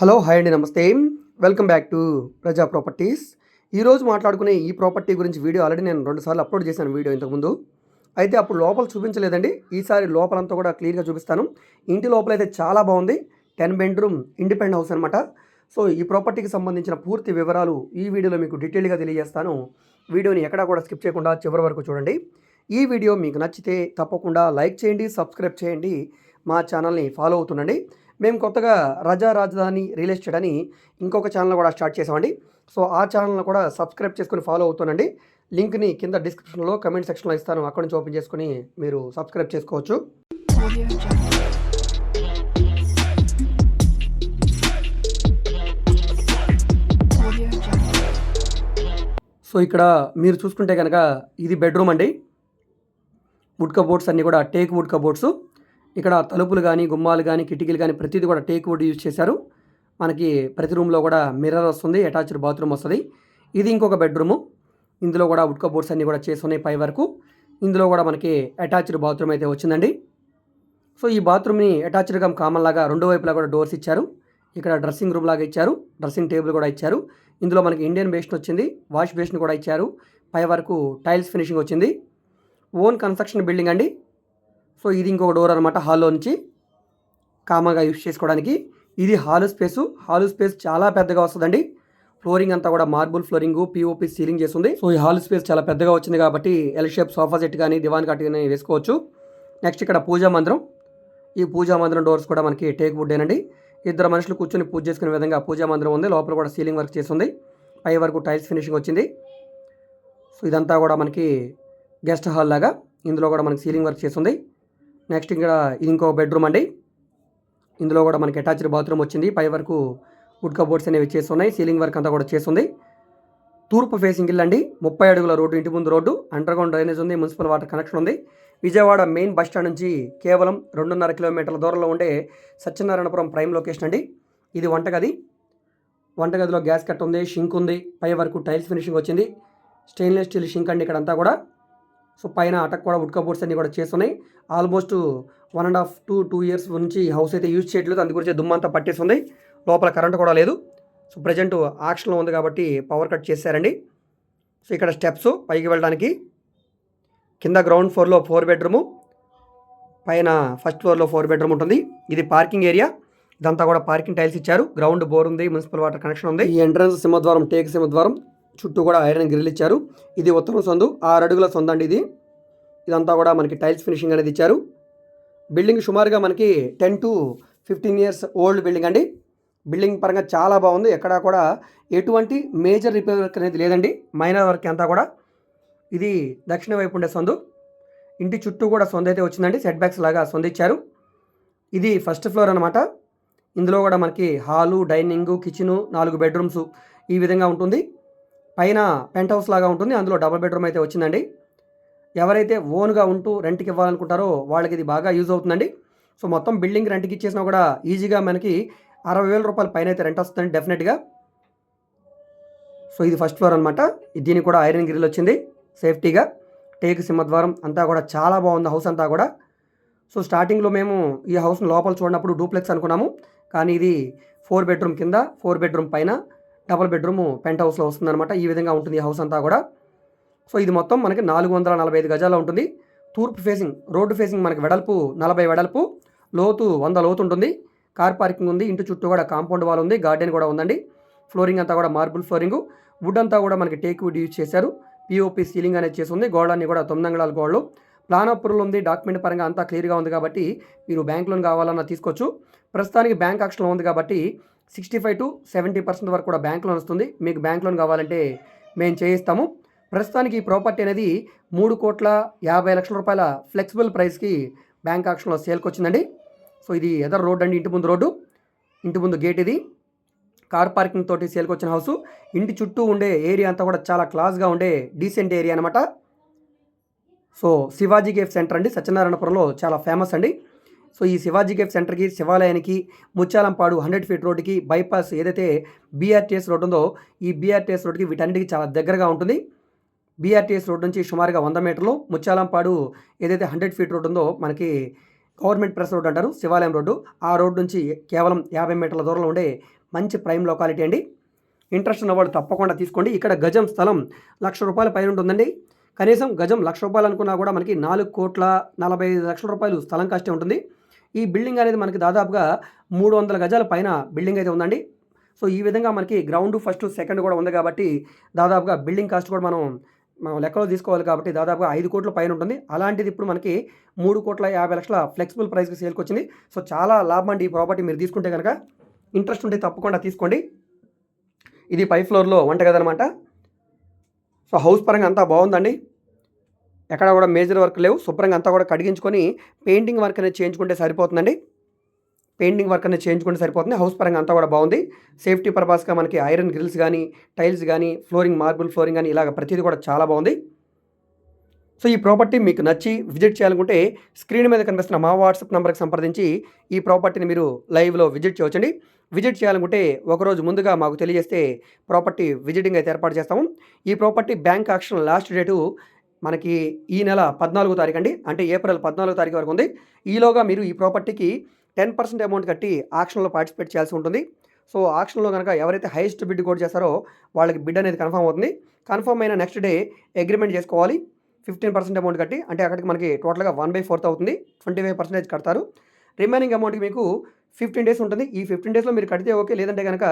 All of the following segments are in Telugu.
హలో హాయ్ అండి నమస్తే. Welcome back to Praja properties. ఈరోజు మాట్లాడుకునే ఈ ప్రాపర్టీ గురించి వీడియో ఆల్రెడీ నేను రెండుసార్లు అప్లోడ్ చేశాను వీడియో ఇంతకుముందు. అయితే అప్పుడు లోపల చూపించలేదండి. ఈసారి లోపలంతా కూడా క్లియర్గా చూపిస్తాను. ఇంటి లోపల అయితే చాలా బాగుంది. టెన్ బెడ్రూమ్ ఇండిపెండెంట్ హౌస్ అనమాట సో ఈ ప్రాపర్టీకి సంబంధించిన పూర్తి వివరాలు ఈ వీడియోలో మీకు డీటెయిల్గా తెలియజేస్తాను. వీడియోని ఎక్కడా కూడా స్కిప్ చేయకుండా చివరి వరకు చూడండి. ఈ వీడియో మీకు నచ్చితే తప్పకుండా లైక్ చేయండి సబ్స్క్రైబ్ చేయండి. మా ఛానల్ని ఫాలో అవుతుండండి. మేము కొత్తగా రజా రాజధాని రియల్ ఎస్టేట్ అని ఇంకొక ఛానల్ కూడా స్టార్ట్ చేసామండి సో ఆ ఛానల్ని కూడా సబ్స్క్రైబ్ చేసుకుని ఫాలో అవుతానండి లింక్ని కింద డిస్క్రిప్షన్లో కమెంట్ సెక్షన్లో ఇస్తాను. అక్కడ నుంచి ఓపెన్ చేసుకుని మీరు సబ్స్క్రైబ్ చేసుకోవచ్చు. సో ఇక్కడ మీరు చూసుకుంటే కనుక ఇది బెడ్రూమ్ అండి. వుడ్ కబోర్డ్స్ అన్నీ కూడా టేక్ వుడ్ కబోర్డ్స్ ఇక్కడ తలుపులు కానీ గుమ్మాలు కానీ కిటికీలు కానీ ప్రతిదీ కూడా టేక్ వుడ్ యూజ్ చేశారు. మనకి ప్రతి రూమ్లో కూడా మిర్రర్ వస్తుంది అటాచ్డ్ బాత్రూమ్ వస్తుంది. ఇది ఇంకొక బెడ్రూము. ఇందులో కూడా వుడ్ కబోర్డ్స్ అన్నీ కూడా చేసి ఉన్నాయి పై వరకు. ఇందులో కూడా మనకి అటాచ్డ్ బాత్రూమ్ అయితే వచ్చిందండి. సో ఈ బాత్రూమ్ని అటాచ్డ్గా కామన్ లాగా రెండు వైపులా కూడా డోర్స్ ఇచ్చారు. ఇక్కడ డ్రెస్సింగ్ రూమ్ లాగా ఇచ్చారు. డ్రెస్సింగ్ టేబుల్ కూడా ఇచ్చారు. ఇందులో మనకి ఇండియన్ బేషన్ వచ్చింది. వాష్ బేషన్ కూడా ఇచ్చారు. పై వరకు టైల్స్ ఫినిషింగ్ వచ్చింది. ఓన్ కన్స్ట్రక్షన్ బిల్డింగ్ అండి. సో ఇది ఇంకొక డోర్ అనమాట హాల్లో నుంచి కామన్గా యూస్ చేసుకోవడానికి. ఇది హాల్ స్పేసు హాలు స్పేస్ చాలా పెద్దగా వస్తుందండి. ఫ్లోరింగ్ అంతా కూడా మార్బుల్ ఫ్లోరింగ్ పిఓపి సీలింగ్ చేస్తుంది. సో ఈ హాల్ స్పేస్ చాలా పెద్దగా వచ్చింది కాబట్టి ఎల్ షేప్ సోఫా సెట్ కానీ దివాన్ కట్ కానీ వేసుకోవచ్చు. నెక్స్ట్ ఇక్కడ పూజా మందిరం. ఈ పూజా మందిరం డోర్స్ కూడా మనకి టేక్ వుడ్డేనండి ఇద్దరు మనుషులు కూర్చొని పూజ చేసుకునే విధంగా పూజా మందిరం ఉంది. లోపల కూడా సీలింగ్ వర్క్ చేస్తుంది. పై వరకు టైల్స్ ఫినిషింగ్ వచ్చింది. సో ఇదంతా కూడా మనకి గెస్ట్ హాల్ లాగా ఇందులో కూడా మనకి సీలింగ్ వర్క్ చేస్తుంది. నెక్స్ట్ ఇక్కడ ఇది ఇంకో బెడ్రూమ్ అండి. ఇందులో కూడా మనకి అటాచ్డ్ బాత్రూమ్ వచ్చింది. పై వరకు వుడ్ కబోర్డ్స్ అనేవి చేస్తున్నాయి. సీలింగ్ వర్క్ అంతా కూడా చేస్తుంది. తూర్పు ఫేసింగ్ ఇల్లు అండి. ముప్పై అడుగుల రోడ్డు ఇంటి ముందు రోడ్డు. అండర్గ్రౌండ్ డ్రైనేజ్ ఉంది. మున్సిపల్ వాటర్ కనెక్షన్ ఉంది. విజయవాడ మెయిన్ బస్ స్టాండ్ నుంచి కేవలం రెండున్నర కిలోమీటర్ల దూరంలో ఉండే సత్యనారాయణపురం ప్రైమ్ లొకేషన్ అండి. ఇది వంటగది. వంటగదిలో గ్యాస్ కట్ ఉంది షింక్ ఉంది. పై వరకు టైల్స్ ఫినిషింగ్ వచ్చింది. స్టెయిన్లెస్ స్టీల్ షింక్ అండి ఇక్కడంతా కూడా. సో పైన అటక్ కూడా వుడ్ కబోర్డ్స్ అన్ని కూడా చేస్తున్నాయి. Almost one and half two two years నుంచి హౌస్ అయితే యూజ్ చేయట్లేదు. అందు గురించి దుమ్మంతా పట్టేస్తుంది లోపల కరెంట్ కూడా లేదు. సో ప్రజెంట్ ఆక్షన్లో ఉంది కాబట్టి పవర్ కట్ చేశారండి. సో ఇక్కడ స్టెప్స్ పైకి వెళ్ళడానికి. కింద గ్రౌండ్ ఫ్లోర్లో ఫోర్ బెడ్రూము. పైన ఫస్ట్ ఫ్లోర్లో ఫోర్ బెడ్రూమ్ ఉంటుంది. ఇది పార్కింగ్ ఏరియా. ఇదంతా కూడా పార్కింగ్ టైల్స్ ఇచ్చారు. గ్రౌండ్ బోర్ ఉంది మున్సిపల్ వాటర్ కనెక్షన్ ఉంది. ఈ ఎంట్రన్స్ సింహద్వారం టేక్ సింహద్వారం. చుట్టూ కూడా ఐరన్ గ్రిల్ ఇచ్చారు. ఇది ఉత్తరం సొందు. ఆరు అడుగుల సొందు అండి ఇది. ఇదంతా కూడా మనకి టైల్స్ ఫినిషింగ్ అనేది ఇచ్చారు. బిల్డింగ్ సుమారుగా మనకి ten to fifteen years old building అండి. బిల్డింగ్ పరంగా చాలా బాగుంది. ఎక్కడా కూడా ఎటువంటి మేజర్ రిపేర్ వర్క్ అనేది లేదండి. మైనర్ వర్క్ అంతా కూడా. ఇది దక్షిణ వైపు ఉండే సొందు. ఇంటి చుట్టూ కూడా సొంత అయితే వచ్చిందండి. సెట్ బ్యాక్స్ లాగా సొందిచ్చారు ఇది ఫస్ట్ ఫ్లోర్ అనమాట ఇందులో కూడా మనకి హాలు డైనింగ్ కిచెను నాలుగు బెడ్రూమ్స్ ఈ విధంగా ఉంటుంది. పైన పెంట్ హౌస్ లాగా ఉంటుంది. అందులో డబుల్ బెడ్రూమ్ అయితే వచ్చిందండి. ఎవరైతే ఓన్గా ఉంటూ రెంట్కి ఇవ్వాలనుకుంటారో వాళ్ళకి ఇది బాగా యూజ్ అవుతుందండి. సో మొత్తం బిల్డింగ్ రెంట్కి ఇచ్చేసినా కూడా ఈజీగా మనకి అరవై వేల రూపాయల పైన అయితే రెంట్ వస్తుందండి డెఫినెట్గా. సో ఇది ఫస్ట్ ఫ్లోర్ అనమాట దీనికి కూడా ఐరన్ గ్రిల్ వచ్చింది. సేఫ్టీగా. టేక్ సింహద్వారం అంతా కూడా చాలా బాగుంది హౌస్ అంతా కూడా. సో స్టార్టింగ్లో మేము ఈ హౌస్ని లోపల చూడనప్పుడు డూప్లెక్స్ అనుకున్నాము. కానీ ఇది ఫోర్ బెడ్రూమ్ కింద ఫోర్ బెడ్రూమ్ పైన డబల్ బెడ్రూమ్ పెంట్ హౌస్లో వస్తుందన్నమాట. ఈ విధంగా ఉంటుంది ఈ హౌస్ అంతా కూడా. సో ఇది మొత్తం మనకి నాలుగు వందల నలభై ఐదు గజాల ఉంటుంది. తూర్పు ఫేసింగ్ రోడ్డు ఫేసింగ్ మనకి వెడల్పు నలభై వెడల్పు లోతు వంద లోతు ఉంటుంది. కార్ పార్కింగ్ ఉంది ఇంటి చుట్టూ కూడా కాంపౌండ్ వాల్ ఉంది గార్డెన్ కూడా ఉందండి. ఫ్లోరింగ్ అంతా కూడా మార్బుల్ ఫ్లోరింగ్. వుడ్ అంతా కూడా మనకి టేక్ వుడ్ యూజ్ చేశారు. పిఓపి సీలింగ్ అనేది చేసి ఉంది. గోడలన్నీ కూడా తొమ్మిది అంగళాల గోడలు ప్లాన్ అప్రూవల్ ఉంది. డాక్యుమెంట్ పరంగా అంతా క్లియర్గా ఉంది కాబట్టి మీరు బ్యాంక్ లోన్ కావాలన్నా తీసుకోవచ్చు. ప్రస్తుతానికి బ్యాంక్ ఆక్షన్లో ఉంది కాబట్టి sixty five to seventy percent వరకు కూడా బ్యాంక్ లోన్ వస్తుంది. మీకు బ్యాంక్ లోన్ కావాలంటే మేము చేయిస్తాము. ప్రస్తుతానికి ఈ ప్రాపర్టీ అనేది మూడు కోట్ల యాభై లక్షల రూపాయల ఫ్లెక్సిబుల్ ప్రైస్కి బ్యాంక్ ఆక్షన్లో సేల్కి వచ్చిందండి. సో ఇది ఎదర్ రోడ్ అండి ఇంటి ముందు రోడ్డు. ఇంటి ముందు గేట్ ఇది. కార్ పార్కింగ్ తోటి సేల్కి వచ్చిన హౌస్. ఇంటి చుట్టూ ఉండే ఏరియా అంతా కూడా చాలా క్లాస్గా ఉండే డీసెంట్ ఏరియా అనమాట సో శివాజీ గేఫ్ సెంటర్ అండి సత్యనారాయణపురంలో చాలా ఫేమస్ అండి. సో ఈ శివాజీ కేఫ్ సెంటర్కి శివాలయానికి ముచ్చాలంపాడు హండ్రెడ్ ఫీట్ రోడ్డుకి బైపాస్ ఏదైతే బీఆర్టీఎస్ రోడ్ ఉందో ఈ బీఆర్టీఎస్ రోడ్డుకి వీటన్నిటికి చాలా దగ్గరగా ఉంటుంది. బీఆర్టీఎస్ రోడ్ నుంచి సుమారుగా వంద మీటర్లు. ముచ్చాలంపాడు ఏదైతే హండ్రెడ్ ఫీట్ రోడ్ ఉందో మనకి గవర్నమెంట్ ప్రెస్ రోడ్ అంటారు శివాలయం రోడ్డు. ఆ రోడ్ నుంచి కేవలం యాభై మీటర్ల దూరంలో ఉండే మంచి ప్రైమ్ లొకాలిటీ అండి. ఇంట్రెస్ట్ ఉన్నవాళ్ళు తప్పకుండా తీసుకోండి. ఇక్కడ గజం స్థలం లక్ష రూపాయల పైన ఉంటుందండి. కనీసం గజం లక్ష రూపాయలు అనుకున్నా కూడా మనకి నాలుగు కోట్ల నలభై ఐదు లక్షల రూపాయలు స్థలం కాస్టే ఉంటుంది. ఈ బిల్డింగ్ అనేది మనకి దాదాపుగా మూడు వందల గజాల పైన బిల్డింగ్ అయితే ఉందండి. సో ఈ విధంగా మనకి గ్రౌండ్ ఫస్ట్ సెకండ్ కూడా ఉంది కాబట్టి దాదాపుగా బిల్డింగ్ కాస్ట్ కూడా మనం మనం లెక్కలో తీసుకోవాలి కాబట్టి దాదాపుగా ఐదు కోట్ల పైన ఉంటుంది. అలాంటిది ఇప్పుడు మనకి మూడు కోట్ల యాభై లక్షల ఫ్లెక్సిబుల్ ప్రైస్కి సేల్కి వచ్చింది. సో చాలా లాభం అండి ఈ ప్రాపర్టీ మీరు తీసుకుంటే కనుక. ఇంట్రెస్ట్ ఉంటే తప్పకుండా తీసుకోండి. ఇది పై ఫ్లోర్లో వంటగది అనమాట సో హౌస్ పరంగా అంతా బాగుందండి. ఎక్కడ కూడా మేజర్ వర్క్ లేవు. శుభ్రంగా అంతా కూడా కడిగించుకొని పెయింటింగ్ వర్క్ అనేది చేయించుకుంటే సరిపోతుందండి. పెయింటింగ్ వర్క్ అనేది చేయించుకుంటే సరిపోతుంది. హౌస్ పరంగా అంతా కూడా బాగుంది. సేఫ్టీ పర్పస్గా మనకి ఐరన్ గ్రిల్స్ కానీ టైల్స్ కానీ ఫ్లోరింగ్ మార్బుల్ ఫ్లోరింగ్ కానీ ఇలాగ ప్రతిదీ కూడా చాలా బాగుంది. సో ఈ ప్రాపర్టీ మీకు నచ్చి విజిట్ చేయాలనుకుంటే స్క్రీన్ మీద కనిపిస్తున్న మా వాట్సాప్ నెంబర్కి సంప్రదించి ఈ ప్రాపర్టీని మీరు లైవ్లో విజిట్ చేయవచ్చండి. విజిట్ చేయాలనుకుంటే ఒకరోజు ముందుగా మాకు తెలియజేస్తే ప్రాపర్టీ విజిటింగ్ అయితే ఏర్పాటు చేస్తాము. ఈ property bank auction last date మనకి ఈ నెల పద్నాలుగో తారీఖు అండి. అంటే ఏప్రిల్ పద్నాలుగో తారీఖు వరకు ఉంది. ఈలోగా మీరు ఈ ప్రాపర్టీకి టెన్ పర్సెంట్ అమౌంట్ కట్టి ఆక్షన్లో పార్టిసిపేట్ చేయాల్సి ఉంటుంది. సో ఆక్షన్లో కనుక ఎవరైతే హైయెస్ట్ బిడ్ కోడ్ చేస్తారో వాళ్ళకి బిడ్ అనేది కన్ఫర్మ్ అవుతుంది. కన్ఫర్మ్ అయిన నెక్స్ట్ డే అగ్రిమెంట్ చేసుకోవాలి. ఫిఫ్టీన్ పర్సెంట్ అమౌంట్ కట్టి అంటే అక్కడికి మనకి టోటల్గా వన్ బై ఫోర్త్ అవుతుంది. ట్వంటీ ఫైవ్ పర్సెంటేజ్ కడతారు. రిమైనింగ్ అమౌంట్కి మీకు ఫిఫ్టీన్ డేస్ ఉంటుంది. ఈ ఫిఫ్టీన్ డేస్లో మీరు కడితే ఓకే లేదంటే కనుక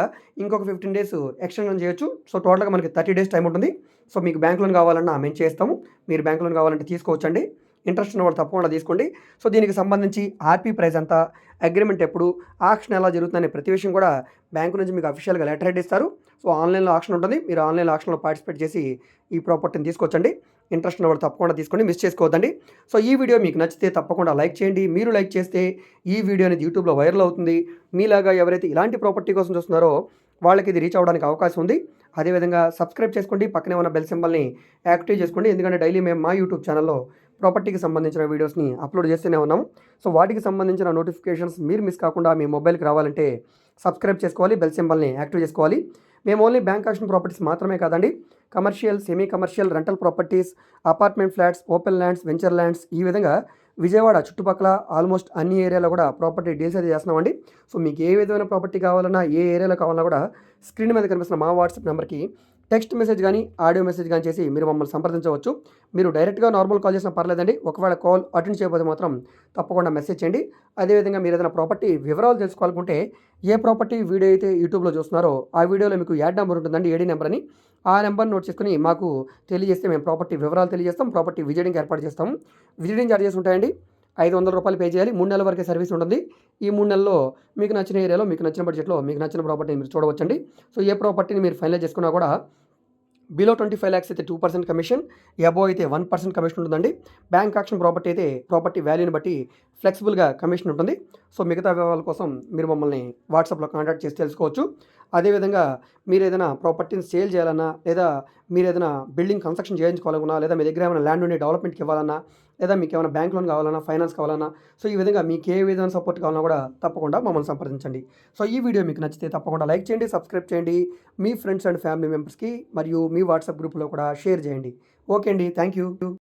ఇంకొక ఫిఫ్టీన్ డేస్ ఎక్స్టెన్షన్ చేయొచ్చు. సో టోటల్గా మనకి థర్టీ డేస్ టైం ఉంటుంది. సో మీకు బ్యాంక్ లోన్ కావాలన్నా మేము చేస్తాము. మీరు బ్యాంక్ లోన్ కావాలంటే తీసుకోవచ్చండి. ఇంట్రెస్ట్ ఉన్న వాళ్ళు తప్పకుండా తీసుకోండి. సో దీనికి సంబంధించి ఆర్పీ ప్రైస్ ఎంత అగ్రిమెంట్ ఎప్పుడు ఆక్షన్ ఎలా జరుగుతుందనే ప్రతి విషయం కూడా బ్యాంకు నుంచి మీకు అఫీషియల్గా లెటర్ హెడ్ ఇస్తారు. సో ఆన్లైన్లో ఆక్షన్ ఉంటుంది. మీరు ఆన్లైన్లో ఆక్షన్లో పార్టిసిపేట్ చేసి ఈ ప్రాపర్టీని తీసుకొచ్చండి. ఇంట్రెస్ట్ ఉన్న వాళ్ళు తప్పకుండా తీసుకోండి. మిస్ చేసుకోవద్దండి. సో ఈ వీడియో మీకు నచ్చితే తప్పకుండా లైక్ చేయండి. మీరు లైక్ చేస్తే ఈ వీడియో అనేది యూట్యూబ్లో వైరల్ అవుతుంది. మీలాగా ఎవరైతే ఇలాంటి ప్రాపర్టీ కోసం చూస్తున్నారో వాళ్ళకి ఇది రీచ్ అవ్వడానికి అవకాశం ఉంది. అదేవిధంగా సబ్స్క్రైబ్ చేసుకోండి. పక్కనే ఉన్న బెల్ సింబల్ని యాక్టివ్ చేసుకోండి. ఎందుకంటే డైలీ మేము మా యూట్యూబ్ ఛానల్లో ప్రాపర్టీకి సంబంధించిన వీడియోస్ని అప్లోడ్ చేస్తూనే ఉన్నాం. సో వాటికి సంబంధించిన నోటిఫికేషన్స్ మీరు మిస్ కాకుండా మీ మొబైల్కి రావాలంటే సబ్స్క్రైబ్ చేసుకోవాలి బెల్ సింబల్ని యాక్టివ్ చేసుకోవాలి. మేము ఓన్లీ బ్యాంక్ ఆక్షన్ ప్రాపర్టీస్ మాత్రమే కాదండి commercial semi commercial rental properties apartment flats open lands venture lands ఈ విధంగా విజయవాడ చుట్టుపక్కల ఆల్మోస్ట్ అన్ని ఏరియాలో కూడా ప్రాపర్టీ డీల్స్ అయితే చేస్తున్నామండి. సో మీకు ఏ విధమైన ప్రాపర్టీ కావాలన్నా ఏ ఏరియాలో కావాలన్నా కూడా స్క్రీన్ మీద కనిపిస్తున్న మా వాట్సాప్ నెంబర్కి టెక్స్ట్ మెసేజ్ కానీ ఆడియో మెసేజ్ కానీ చేసి మీరు మమ్మల్ని సంప్రదించవచ్చు. మీరు డైరెక్ట్గా నార్మల్ కాల్ చేసినా పర్లేదండి. ఒకవేళ కాల్ అటెండ్ చేయకపోతే మాత్రం తప్పకుండా మెసేజ్ చేయండి. అదేవిధంగా మీరు ఏదైనా ప్రాపర్టీ వివరాలు తెలుసుకోవాలనుకుంటే ఏ ప్రాపర్టీ వీడియో అయితే యూట్యూబ్లో చూస్తున్నారో ఆ వీడియోలో మీకు యాడ్ నెంబర్ ఉంటుందండి ఏడీ నెంబర్ అని ఆ నెంబర్ నోట్ చేసుకుని మాకు తెలియజేస్తే మేము ప్రాపర్టీ వివరాలు తెలియజేస్తాం ప్రాపర్టీ విజిటింగ్ ఏర్పాటు చేస్తాం. విజిటింగ్ చార్జెస్ ఉంటాయండి. ఐదు వందల రూపాయలు పే చేయాలి. మూడు నెలల వరకే సర్వీస్ ఉంటుంది. ఈ మూడు నెలల్లో మీకు నచ్చిన ఏరియాలో మీకు నచ్చిన బడ్జెట్లో మీకు నచ్చిన ప్రాపర్టీని మీరు చూడవచ్చండి. సో ఏ ప్రాపర్టీని మీరు ఫైనలైజ్ చేసుకున్నా కూడా బిలో ట్వంటీ ఫైవ్ ల్యాక్స్ అయితే టూ పర్సెంట్ కమిషన్ అబో అయితే వన్ పర్సెంట్ కమిషన్ ఉంటుందండి. బ్యాంక్ ఆక్షన్ ప్రాపర్టీ అయితే ప్రాపర్టీ వాల్యూని బట్టి ఫ్లెక్సిబుల్గా కమిషన్ ఉంటుంది. సో మిగతా వివరాల కోసం మీరు మమ్మల్ని వాట్సాప్లో కాంటాక్ట్ చేసి తెలుసుకోవచ్చు. అదేవిధంగా మీరు ఏదైనా ప్రాపర్టీని సేల్ చేయాలన్నా లేదా మీరు ఏదైనా బిల్డింగ్ కన్స్ట్రక్షన్ చేయించుకోవాలన్నా లేదా మీ దగ్గర ఏమైనా ల్యాండ్ ఉండి డెవలప్మెంట్కి ఇవ్వాలన్నా లేదా మీకు ఏమైనా బ్యాంక్ లోన్ కావాలన్నా ఫైనాన్స్ కావాలన్నా సో ఈ విధంగా మీకు ఏ విధమైన సపోర్ట్ కావాలన్నా కూడా తప్పకుండా మమ్మల్ని సంప్రదించండి. సో ఈ వీడియో మీకు నచ్చితే తప్పకుండా లైక్ చేయండి సబ్స్క్రైబ్ చేయండి. మీ ఫ్రెండ్స్ అండ్ ఫ్యామిలీ మెంబర్స్కి మరియు మీ వాట్సాప్ గ్రూప్లో కూడా షేర్ చేయండి. ఓకే అండి థ్యాంక్ యూ.